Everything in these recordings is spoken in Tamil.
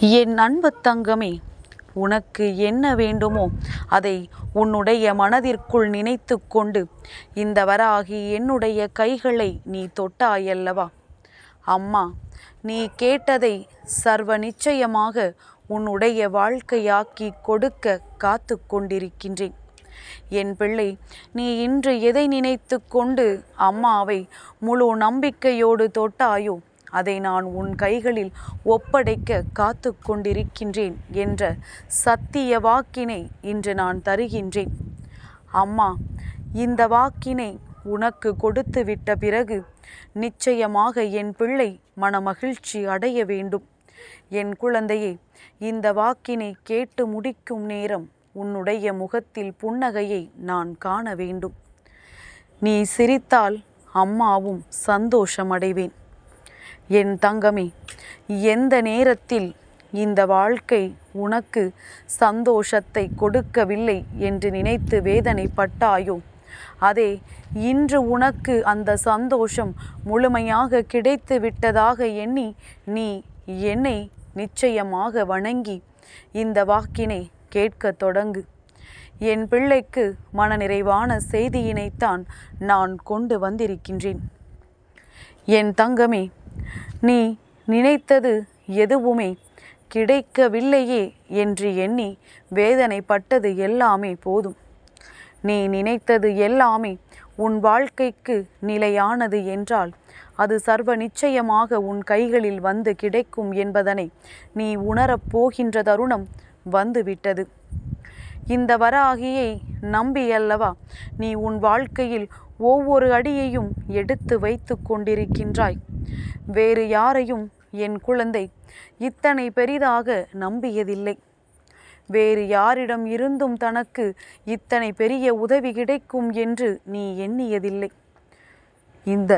என் அன்பு தங்கமே உனக்கு என்ன வேண்டுமோ அதை உன்னுடைய மனதிற்குள் நினைத்து கொண்டு இந்த வராகி என்னுடைய கைகளை நீ தொட்டாயல்லவா? அம்மா நீ கேட்டதை சர்வ நிச்சயமாக உன்னுடைய வாழ்க்கையாக்கி கொடுக்க காத்து கொண்டிருக்கின்றேன். என் பிள்ளை நீ இன்று எதை நினைத்து கொண்டு அம்மாவை முழு நம்பிக்கையோடு தொட்டாயோ? அதை நான் உன் கைகளில் ஒப்படைக்க காத்து கொண்டிருக்கின்றேன் என்ற சத்திய வாக்கினை இன்று நான் தருகின்றேன். அம்மா இந்த வாக்கினை உனக்கு கொடுத்து விட்ட பிறகு நிச்சயமாக என் பிள்ளை மனமகிழ்ச்சி அடைய வேண்டும். என் குழந்தையே இந்த வாக்கினை கேட்டு முடிக்கும் நேரம் உன்னுடைய முகத்தில் புன்னகையை நான் காண வேண்டும். நீ சிரித்தால் அம்மாவும் சந்தோஷமடைவேன். என் தங்கமே எந்த நேரத்தில் இந்த வாழ்க்கை உனக்கு சந்தோஷத்தை கொடுக்கவில்லை என்று நினைத்து வேதனைப்பட்டாயோ? அதே இன்று உனக்கு அந்த சந்தோஷம் முழுமையாக கிடைத்து விட்டதாக எண்ணி நீ என்னை நிச்சயமாக வணங்கி இந்த வாக்கினை கேட்கத் தொடங்கு. என் பிள்ளைக்கு மனநிறைவான செய்தியினைத்தான் நான் கொண்டு வந்திருக்கின்றேன். என் தங்கமே நீ நினைத்தது எதுவுமே கிடைக்கவில்லையே என்று எண்ணி வேதனைப்பட்டது எல்லாமே போதும். நீ நினைத்தது எல்லாமே உன் வாழ்க்கைக்கு நிலையானது என்றால் அது சர்வ நிச்சயமாக உன் கைகளில் வந்து கிடைக்கும் என்பதனை நீ உணரப் போகின்ற தருணம் வந்துவிட்டது. இந்த வராகியை நம்பியல்லவா நீ உன் வாழ்க்கையில் ஒவ்வொரு அடியையும் எடுத்து வைத்து கொண்டிருக்கின்றாய். வேறு யாரையும் என் குழந்தை இத்தனை பெரிதாக நம்பியதில்லை. வேறு யாரிடம் இருந்தும் தனக்கு இத்தனை பெரிய உதவி கிடைக்கும் என்று நீ எண்ணியதில்லை. இந்த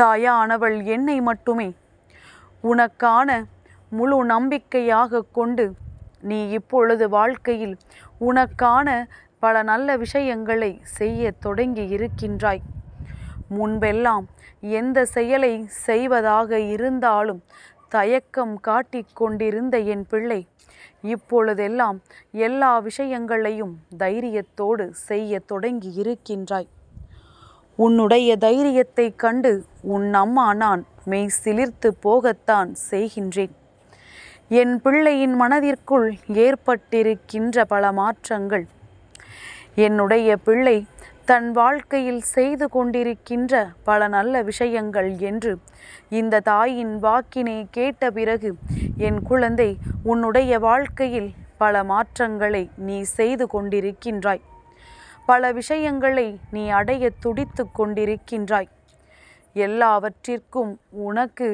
தாயானவள் என்னை மட்டுமே உனக்கான முழு நம்பிக்கையாக கொண்டு நீ இப்பொழுது வாழ்க்கையில் உனக்கான பல நல்ல விஷயங்களை செய்ய தொடங்கி இருக்கின்றாய் முன்பெல்லாம் எந்த செயலை செய்வதாக இருந்தாலும் தயக்கம் காட்டிக் கொண்டிருந்த என் பிள்ளை இப்பொழுதெல்லாம் எல்லா விஷயங்களையும் தைரியத்தோடு செய்ய தொடங்கி இருக்கின்றாய். உன்னுடைய தைரியத்தை கண்டு உன் அம்மா நான் மெய் சிலிர்த்து போகத்தான் செய்கின்றேன். என் பிள்ளையின் மனதிற்குள் ஏற்பட்டிருக்கின்ற பல மாற்றங்கள். என்னுடைய பிள்ளை தன் வாழ்க்கையில் செய்து கொண்டிருக்கின்ற பல நல்ல விஷயங்கள் என்று இந்த தாயின் வாக்கினை கேட்ட பிறகு என் குழந்தை உன்னுடைய வாழ்க்கையில் பல மாற்றங்களை நீ செய்து கொண்டிருக்கின்றாய். பல விஷயங்களை நீ அடைய துடித்து கொண்டிருக்கின்றாய். எல்லாவற்றிற்கும் உனக்கு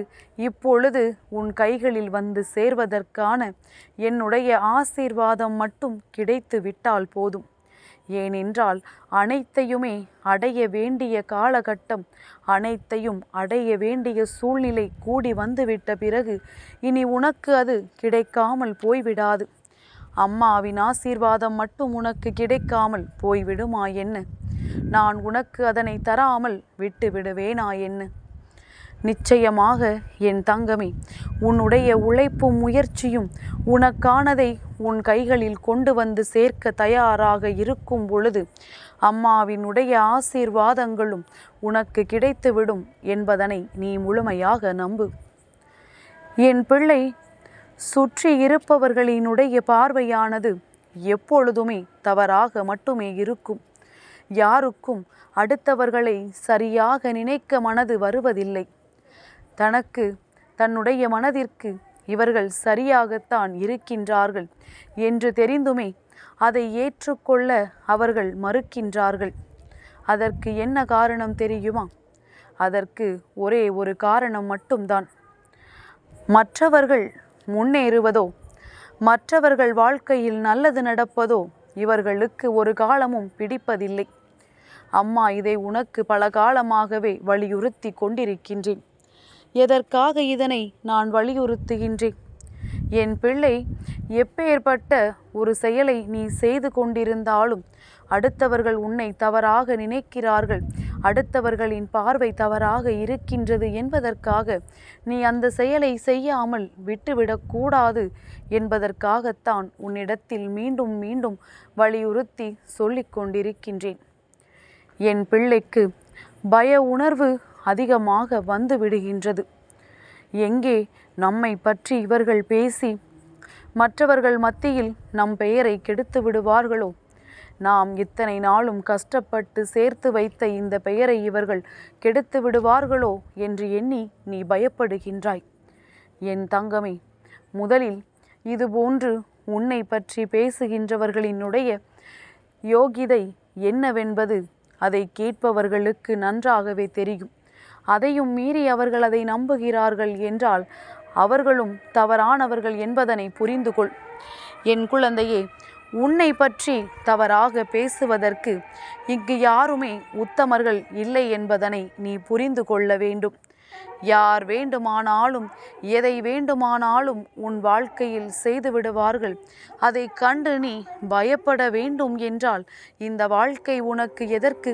இப்பொழுது உன் கைகளில் வந்து சேர்வதற்கான என்னுடைய ஆசீர்வாதம் மட்டும் கிடைத்து விட்டால் போதும். ஏனென்றால் அனைத்தையுமே அடைய வேண்டிய காலகட்டம் அனைத்தையும் அடைய வேண்டிய சூழ்நிலை கூடி வந்துவிட்ட பிறகு இனி உனக்கு அது கிடைக்காமல் போய்விடாது. அம்மாவின் ஆசீர்வாதம் மட்டும் உனக்கு கிடைக்காமல் போய்விடுமா என்ன நான் உனக்கு அதனை தராமல் விட்டு விடுவேனா என்ன நிச்சயமாக என் தங்கமே உன்னுடைய உழைப்பும் முயற்சியும் உனக்கானதை உன் கைகளில் கொண்டு வந்து சேர்க்க தயாராக இருக்கும் பொழுது அம்மாவினுடைய ஆசீர்வாதங்களும் உனக்கு கிடைத்துவிடும் என்பதனை நீ முழுமையாக நம்பு. என் பிள்ளை சுற்றி இருப்பவர்களினுடைய பார்வையானது எப்பொழுதுமே தவறாக மட்டுமே இருக்கும். யாருக்கும் அடுத்தவர்களை சரியாக நினைக்க மனது வருவதில்லை. தனக்கு தன்னுடைய மனதிற்கு இவர்கள் சரியாகத்தான் இருக்கின்றார்கள் என்று தெரிந்துமே அதை ஏற்றுக்கொள்ள அவர்கள் மறுக்கின்றார்கள். அதற்கு என்ன காரணம் தெரியுமா? அதற்கு ஒரே ஒரு காரணம் மட்டும்தான். மற்றவர்கள் முன்னேறுவதோ மற்றவர்கள் வாழ்க்கையில் நல்லது நடப்பதோ இவர்களுக்கு ஒரு காலமும் பிடிப்பதில்லை. அம்மா இதை உனக்கு பல காலமாகவே வலியுறுத்தி கொண்டிருக்கின்றேன். எதற்காக இதனை நான் வலியுறுத்துகின்றேன்? என் பிள்ளை எப்பேற்பட்ட ஒரு செயலை நீ செய்து கொண்டிருந்தாலும் அடுத்தவர்கள் உன்னை தவறாக நினைக்கிறார்கள். அடுத்தவர்களின் பார்வை தவறாக இருக்கின்றது என்பதற்காக நீ அந்த செயலை செய்யாமல் விட்டுவிடக்கூடாது என்பதற்காகத்தான் உன்னிடத்தில் மீண்டும் மீண்டும் வலியுறுத்தி சொல்லிக் கொண்டிருக்கின்றேன். என் பிள்ளைக்கு பய உணர்வு அதிகமாக வந்து விடுகின்றது. எங்கே நம்மை பற்றி இவர்கள் பேசி மற்றவர்கள் மத்தியில் நம் பெயரை கெடுத்து விடுவார்களோ? நாம் இத்தனை நாளும் கஷ்டப்பட்டு சேர்த்து வைத்த இந்த பெயரை இவர்கள் கெடுத்து விடுவார்களோ என்று எண்ணி நீ பயப்படுகின்றாய். என் தங்கமே முதலில் இதுபோன்று உன்னை பற்றி பேசுகின்றவர்களினுடைய யோகிதை என்னவென்பது அதை கேட்பவர்களுக்கு நன்றாகவே தெரியும். அதையும் மீறி அவர்கள் அதை நம்புகிறார்கள் என்றால் அவர்களும் தவறானவர்கள் என்பதனை புரிந்து கொள் என் குழந்தையே உன்னை பற்றி தவறாக பேசுவதற்கு இங்கு யாருமே உத்தமர்கள் இல்லை என்பதனை நீ புரிந்து கொள்ள வேண்டும். யார் வேண்டுமானாலும் எதை வேண்டுமானாலும் உன் வாழ்க்கையில் செய்து விடுவார்கள். அதை கண்டு நீ பயப்பட வேண்டும் என்றால் இந்த வாழ்க்கை உனக்கு எதற்கு?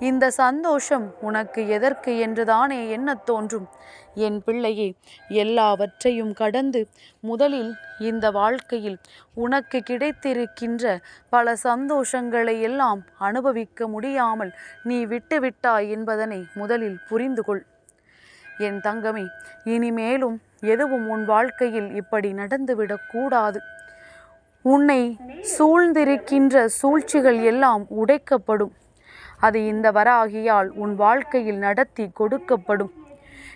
இந்த சந்தோஷம் உனக்கு எதற்கு என்றுதானே என்ன தோன்றும். என் பிள்ளையே எல்லாவற்றையும் கடந்து முதலில் இந்த வாழ்க்கையில் உனக்கு கிடைத்திருக்கின்ற பல சந்தோஷங்களை எல்லாம் அனுபவிக்க முடியாமல் நீ விட்டுவிட்டாய் என்பதனை முதலில் புரிந்து கொள் என் தங்கமே இனிமேலும் எதுவும் உன் வாழ்க்கையில் இப்படி நடந்துவிடக்கூடாது. உன்னை சூழ்ந்திருக்கின்ற சூழ்ச்சிகள் எல்லாம் உடைக்கப்படும். அது இந்த வராகியால் உன் வாழ்க்கையில் நடத்தி கொடுக்கப்படும்.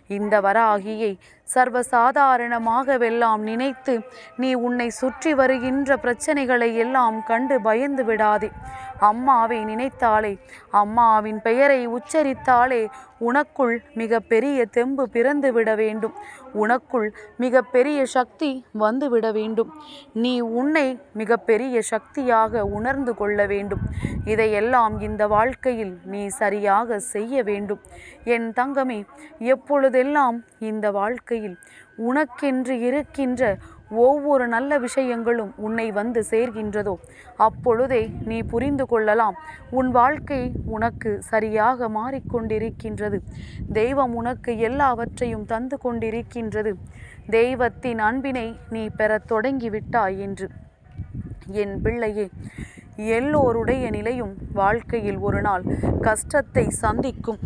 இந்த வராகியை சர்வசாதாரணமாகவெல்லாம் நினைத்து நீ உன்னை சுற்றி வருகின்ற பிரச்சனைகளை எல்லாம் கண்டு பயந்து விடாதே. அம்மாவை நினைத்தாலே அம்மாவின் பெயரை உச்சரித்தாலே உனக்குள் மிக பெரிய தெம்பு பிறந்து விட வேண்டும். உனக்குள் மிக பெரிய சக்தி வந்துவிட வேண்டும். நீ உன்னை மிக பெரிய சக்தியாக உணர்ந்து கொள்ள வேண்டும். இதையெல்லாம் இந்த வாழ்க்கையில் நீ சரியாக செய்ய வேண்டும். என் தங்கமே எப்பொழுதெல்லாம் இந்த வாழ்க்கை வாழ்க்கையில் உனக்கென்று இருக்கின்ற ஒவ்வொரு நல்ல விஷயங்களும் உன்னை வந்து சேர்கின்றதோ அப்பொழுதே நீ புரிந்து கொள்ளலாம். உன் வாழ்க்கை உனக்கு சரியாக மாறிக்கொண்டிருக்கின்றது. தெய்வம் உனக்கு எல்லாவற்றையும் தந்து கொண்டிருக்கின்றது. தெய்வத்தின் அன்பினை நீ பெறத் தொடங்கிவிட்டாய் என்று. என் பிள்ளையே எல்லோருடைய நிலையும் வாழ்க்கையில் ஒரு நாள் கஷ்டத்தை சந்திக்கும்.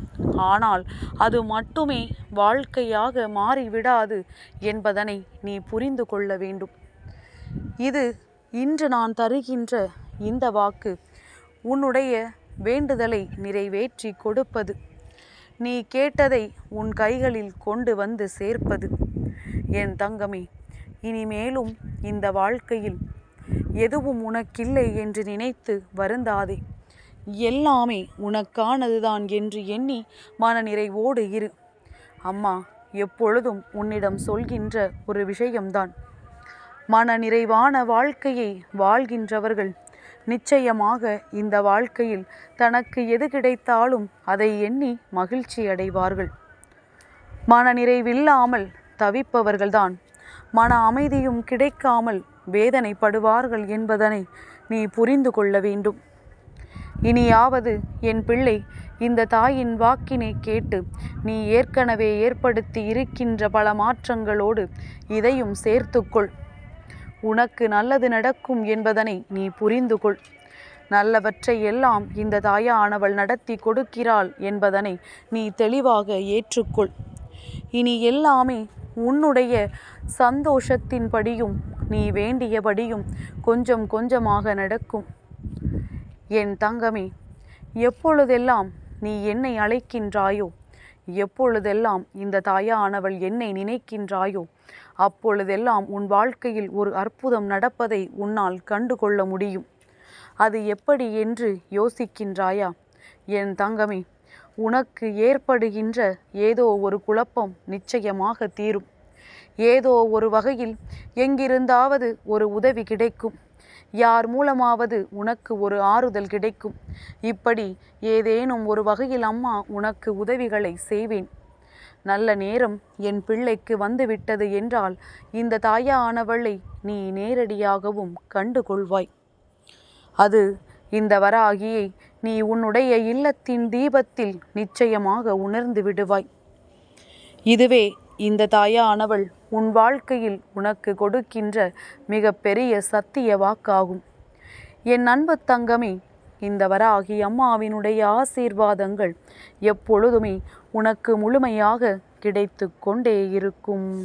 ஆனால் அது மட்டுமே வாழ்க்கையாக மாறிவிடாது என்பதனை நீ புரிந்து கொள்ள வேண்டும். இது இன்று நான் தருகின்ற இந்த வாக்கு உன்னுடைய வேண்டுதலை நிறைவேற்றி கொடுப்பது. நீ கேட்டதை உன் கைகளில் கொண்டு வந்து சேர்ப்பது. என் தங்கமே இனிமேலும் இந்த வாழ்க்கையில் எதுவும் உனக்கில்லை என்று நினைத்து வருந்தாதே. எல்லாமே உனக்கானதுதான் என்று எண்ணி மனநிறைவோடு இரு. அம்மா எப்பொழுதும் உன்னிடம் சொல்கின்ற ஒரு விஷயம்தான். மனநிறைவான வாழ்க்கையை வாழ்கின்றவர்கள் நிச்சயமாக இந்த வாழ்க்கையில் தனக்கு எது கிடைத்தாலும் அதை எண்ணி மகிழ்ச்சி அடைவார்கள். மனநிறைவில்லாமல் தவிப்பவர்கள்தான். மன அமைதியும் கிடைக்காமல் வேதனைப்படுவார்கள் என்பதனை நீ புரிந்து கொள்ள வேண்டும். இனியாவது என் பிள்ளை இந்த தாயின் வாக்கினை கேட்டு நீ ஏற்கனவே ஏற்படுத்தி இருக்கின்ற பல மாற்றங்களோடு இதையும் சேர்த்துக்கொள். உனக்கு நல்லது நடக்கும் என்பதனை நீ புரிந்து கொள். நல்லவற்றை எல்லாம் இந்த தாயானவள் நடத்தி கொடுக்கிறாள் என்பதனை நீ தெளிவாக ஏற்றுக்கொள். இனி எல்லாமே உன்னுடைய சந்தோஷத்தின்படியும் நீ வேண்டியபடியும் கொஞ்சம் கொஞ்சமாக நடக்கும். என் தங்கமே எப்பொழுதெல்லாம் நீ என்னை அழைக்கின்றாயோ எப்பொழுதெல்லாம் இந்த தாயானவள் என்னை நினைக்கின்றாயோ அப்பொழுதெல்லாம் உன் வாழ்க்கையில் ஒரு அற்புதம் நடப்பதை உன்னால் கண்டுகொள்ள முடியும். அது எப்படி என்று யோசிக்கின்றாயா? என் தங்கமே உனக்கு ஏற்படுகின்ற ஏதோ ஒரு குழப்பம் நிச்சயமாக தீரும். ஏதோ ஒரு வகையில் எங்கிருந்தாவது ஒரு உதவி கிடைக்கும். யார் மூலமாவது உனக்கு ஒரு ஆறுதல் கிடைக்கும். இப்படி ஏதேனும் ஒரு வகையில் அம்மா உனக்கு உதவிகளை செய்வேன். நல்ல நேரம் என் பிள்ளைக்கு வந்துவிட்டது என்றால் இந்த தாயானவளை நீ நேரடியாகவும் கண்டு கொள்வாய் அது இந்த வராகியை நீ உன்னுடைய இல்லத்தின் தீபத்தில் நிச்சயமாக உணர்ந்து விடுவாய். இதுவே இந்த தாயானவள் உன் வாழ்க்கையில் உனக்கு கொடுக்கின்ற மிக பெரிய சத்திய வாக்காகும். என் அன்பு தங்கமே இந்த வராகி அம்மாவினுடைய ஆசீர்வாதங்கள் எப்பொழுதுமே உனக்கு முழுமையாக கிடைத்து கொண்டே இருக்கும்.